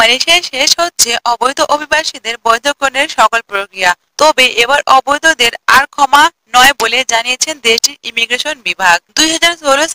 মালয়েশিয়ায় শেষ হচ্ছে অবৈধ অভিবাসীদের বৈধকরণের সকল প্রক্রিয়া। তবে এবার অবৈধদের আর ক্ষমা নয় বলে জানিয়েছেন দেশটির ইমিগ্রেশন বিভাগ। দুই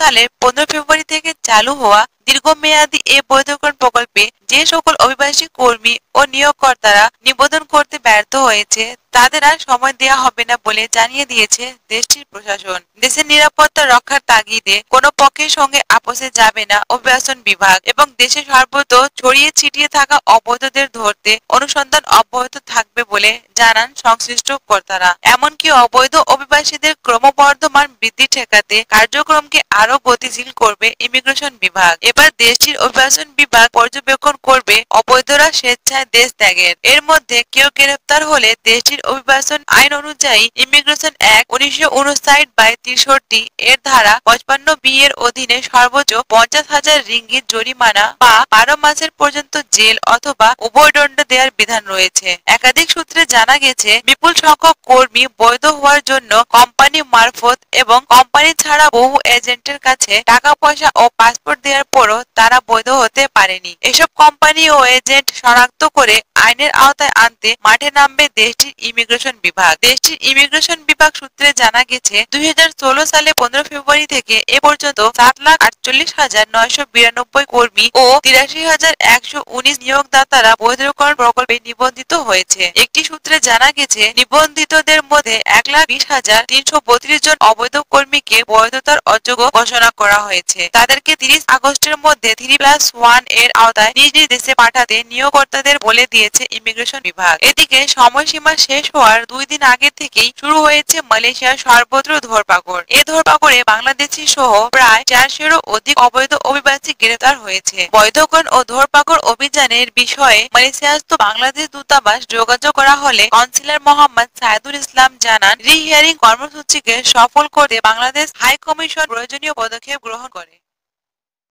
সালের পনেরো ফেব্রুয়ারি থেকে চালু হওয়া দীর্ঘমেয়াদী এ বৈধকরণ প্রকল্পে যে সকল অভিবাসী কর্মী ও নিয়োগকর্তারা নিবেদন করতে ব্যর্থ হয়েছে, তাদের আর সময় দেওয়া হবে না বলে জানিয়ে দিয়েছে দেশটির প্রশাসন। দেশের নিরাপত্তা রক্ষার তাগিদে কোনো পক্ষের সঙ্গে আপোষে যাবে না অভিবাসন বিভাগ এবং দেশে সর্বত্র ছড়িয়ে ছিটিয়ে থাকা অবৈধদের ধরতে অনুসন্ধান অব্যাহত থাকবে বলে জানান সংশ্লিষ্ট কর্তারা। এমনকি অবৈধ অভিবাসীদের ক্রমবর্ধমান বৃদ্ধি ঠেকাতে কার্যক্রমকে আরও গতিশীল করবে ইমিগ্রেশন বিভাগ। এবার দেশটির অভিবাসন বিভাগ পর্যবেক্ষণ করবে অবৈধরা স্বেচ্ছায় দেশ ত্যাগের। এর মধ্যে কেউ গ্রেফতার হলে দেশটির অভিবাসন আইন অনুযায়ী ইমিগ্রেশন অ্যাক্ট উনিশশো বাই তিরষট্টি এর ধারা পঁচপান্ন বি এর অধীনে সর্বোচ্চ পঞ্চাশ হাজার রিঙ্গিত জরিমানা বা বারো মাসের পর্যন্ত জেল অথবা উভয়দণ্ড দেওয়ার বিধান রয়েছে। একাধিক সূত্রে জানা গেছে, বিপুল সংখ্যক কর্মী বৈধ হওয়ার জন্য কোম্পানি মারফত এবং কোম্পানি ছাড়া বহু এজেন্টের কাছে টাকা, পয়সা ও পাসপোর্ট দেওয়ার পরও তারা বৈধ হতে পারেনি। এসব কোম্পানি ও এজেন্ট শনাক্ত করে আইনের আওতায় আনতে মাঠে নামবে দেশটির ইমিগ্রেশন বিভাগ। দেশটির ইমিগ্রেশন বিভাগ সূত্রে জানা গেছে, দুই সালে পনেরো ফেব্রুয়ারি থেকে এ পর্যন্ত সাত লাখ আটচল্লিশ হাজার নয়শো বিরানব্বই কর্মী ও তিরাশি হাজার একশো উনিশ নিয়োগদাতারা বৈধকরণ প্রকল্পে নিবন্ধিত হয়েছে। একটি সূত্রে জানা গেছে, নিবন্ধিতদের মধ্যে এক লাখ বিশ হাজার তিনশো বত্রিশ জন অবৈধ কর্মীকে বৈধতার অযোগ্য ঘোষণা করা হয়েছে। তাদেরকে তিরিশ আগস্টের মধ্যে থ্রি প্লাস ওয়ানের আওতায় নিজ নিজ দেশে পাঠাতে নিয়োগকর্তাদের বলে দিয়েছে ইমিগ্রেশন বিভাগ। এদিকে সময়সীমা শেষ হওয়ার দুই দিন আগে থেকেই শুরু হয়েছে মালয়েশিয়ার সর্বত্র ধরপাকড়। এ ধরপাকড়ে বাংলাদেশি সহ প্রায় চারশোরও অধিক অবৈধ অভিবাসী গ্রেফতার হয়েছে। বৈধকরণ ও ধরপাকড় অভিযানের বিষয়ে মালয়েশিয়াস্থ বাংলাদেশ দূতাবাস যোগাযোগ করা হলে কাউন্সিলর মোহাম্মদ সাইদুল ইসলাম জানান রি হিয়ারিং কর্মসূচিকে সফল করতে বাংলাদেশ হাই কমিশন প্রয়োজনীয় পদক্ষেপ গ্রহণ করে।